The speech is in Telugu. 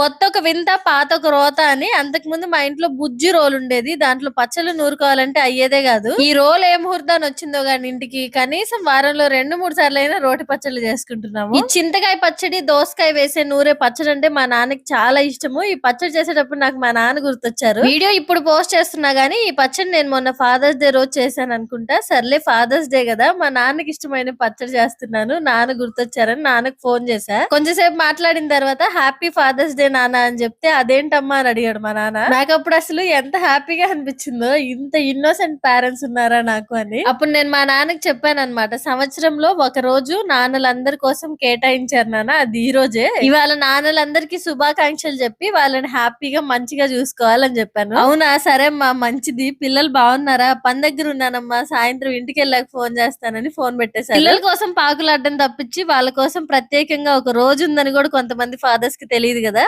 కొత్త ఒక వింత పాత ఒక రోత అని అంతకు ముందు మా ఇంట్లో బుజ్జి రోల్ ఉండేది. దాంట్లో పచ్చళ్ళు నూరుకోవాలంటే అయ్యేదే కాదు. ఈ రోల్ ఏ ముహూర్తాన్ని వచ్చిందో గాని ఇంటికి కనీసం వారంలో రెండు మూడు సార్లు అయినా రోటి పచ్చళ్ళు చేసుకుంటున్నాము. ఈ చింతకాయ పచ్చడి దోసకాయ వేసే నూరే పచ్చడి అంటే మా నాన్నకి చాలా ఇష్టము. ఈ పచ్చడి చేసేటప్పుడు నాకు మా నాన్న గుర్తొచ్చారు. వీడియో ఇప్పుడు పోస్ట్ చేస్తున్నా గానీ ఈ పచ్చడి నేను మొన్న ఫాదర్స్ డే రోజు చేశాను అనుకుంటా. సర్లే ఫాదర్స్ డే కదా. మా నాన్నకి ఇష్టమైన పచ్చడి చేస్తున్నాను. నాన్న గుర్తొచ్చారని నాన్నకు ఫోన్ చేశా. కొంచెంసేపు మాట్లాడిన తర్వాత హ్యాపీ ఫాదర్స్ డే నాన్న అని చెప్తే అదేంటమ్మా అని అడిగాడు మా నాన్న. నాకు అప్పుడు అసలు ఎంత హ్యాపీగా అనిపించిందో ఇంత ఇన్నోసెంట్ పేరెంట్స్ ఉన్నారా నాకు అని. అప్పుడు నేను మా నాన్నకి చెప్పాను అనమాట సంవత్సరంలో ఒక రోజు నాన్నలందరి కోసం కేటాయించారు నాన్న అది ఈ రోజే. ఇవాళ నాన్నలందరికీ శుభాకాంక్షలు చెప్పి వాళ్ళని హ్యాపీగా మంచిగా చూసుకోవాలని చెప్పాను. అవునా? సరే అమ్మా మంచిది. పిల్లలు బాగున్నారా? పని దగ్గర ఉన్నానమ్మా సాయంత్రం ఇంటికి వెళ్ళాక ఫోన్ చేస్తానని ఫోన్ పెట్టేశారు. పిల్లల కోసం పాకులాడడం తప్పించి వాళ్ళ కోసం ప్రత్యేకంగా ఒక రోజు ఉందని కూడా కొంతమంది ఫాదర్స్కి తెలియదు కదా.